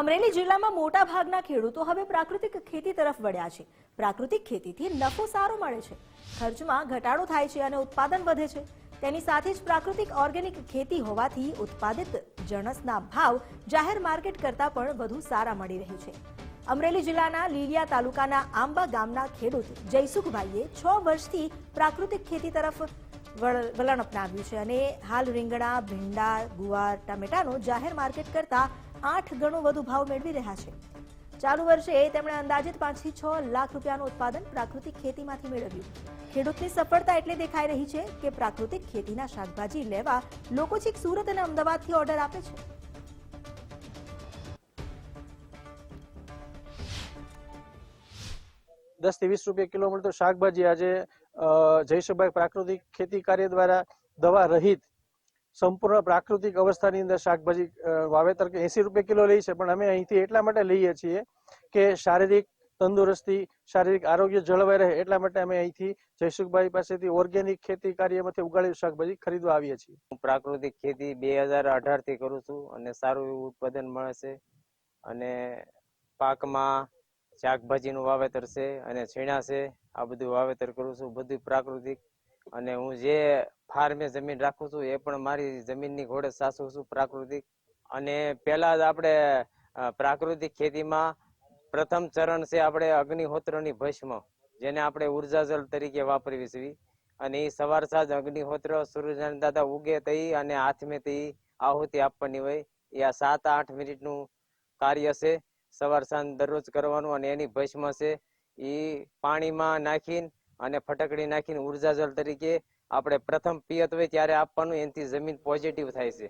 અમરેલી જિલ્લામાં મોટા ભાગના ખેડૂતો હવે પ્રાકૃતિક ખેતી તરફ વળ્યા છે. પ્રાકૃતિક ખેતીથી નફો સારો મળે છે. ખર્ચમાં ઘટાડો થાય છે અને ઉત્પાદન વધે છે. તેની સાથે જ પ્રાકૃતિક ઓર્ગેનિક ખેતી હોવાથી ઉત્પાદિત જણસના ભાવ જાહેર માર્કેટ કરતાં પણ વધુ સારા મળી રહે છે. અમરેલી જિલ્લાના લીલિયા તાલુકાના આંબા ગામના ખેડૂત જયસુખભાઈએ છ વર્ષથી પ્રાકૃતિક ખેતી તરફ વલણ અપનાવ્યું છે અને હાલ રીંગણા, ભીંડા, ગુવાર, ટામેટાનો જાહેર માર્કેટ કરતા આઠ ગણો વધુ ભાવ મેળવી રહ્યા છે. ચાલુ વર્ષે તેમણે અંદાજિત પાંચથી છ લાખ રૂપિયાનું ઉત્પાદન પ્રાકૃતિક ખેતીમાંથી મેળવ્યું. ખેડૂતની સફળતા એટલે દેખાઈ રહી છે કે પ્રાકૃતિક ખેતીના શાકભાજી લેવા લોકો છેક સુરત અને અમદાવાદથી ઓર્ડર આપે છે. દસથી વીસ રૂપિયા કિલો મળતો શાકભાજી આજે અ, જયસુભાઈ પ્રાકૃતિક ખેતી કાર્ય દ્વારા દવા રહિત સંપૂર્ણ પ્રાકૃતિક અવસ્થાની અંદર શાકભાજી વાવેતર કે એસી રૂપિયા કિલો લઈ છે. પણ અમે અહીંથી એટલા માટે લઈએ છીએ કે શારીરિક તંદુરસ્તી, શારીરિક આરોગ્ય જળવાઈ રહે એટલા માટે અમે અહીંથી જયસુખભાઈ પાસેથી ઓર્ગેનિક ખેતી કાર્યમાંથી ઉગાડેલું શાકભાજી ખરીદવા આવીએ છીએ. હું પ્રાકૃતિક ખેતી બે હજાર અઢારથી કરું છું અને સારું એવું ઉત્પાદન મળે છે અને પાકમાં શાકભાજીનું વાવેતર છે અને છીણા છે, આ બધું વાવેતર કરું છું. બધું પ્રાકૃતિક અને હું જે ફાર્મે જમીન રાખું છું, એ પણ મારી જમીનની ઘોડે સાચવું છું પ્રાકૃતિક? અને પહેલા જ આપણે પ્રાકૃતિક ખેતીમાં પ્રથમ ચરણ છે આપણે અગ્નિહોત્રની ભસ્મ, જેને આપણે ઊર્જા જલ તરીકે વાપરવી છે અને એ સવાર સાંજ અગ્નિહોત્ર સૂર્યનારાયણ દાદા ઉગે તઈ અને હાથમે તઈ આહુતિ આપવાની હોય. એ આ સાત આઠ મિનિટનું કાર્ય છે. સવાર સાંજ દરરોજ કરવાનું અને એની ભસ્મ છે. એ પાણીમાં નાખીને અને ફટકડી નાખીને ઊર્જા જળ તરીકે આપણે પ્રથમ પિયત હોય ત્યારે આપવાનું એનાથી જમીન પોઝિટિવ થાય છે.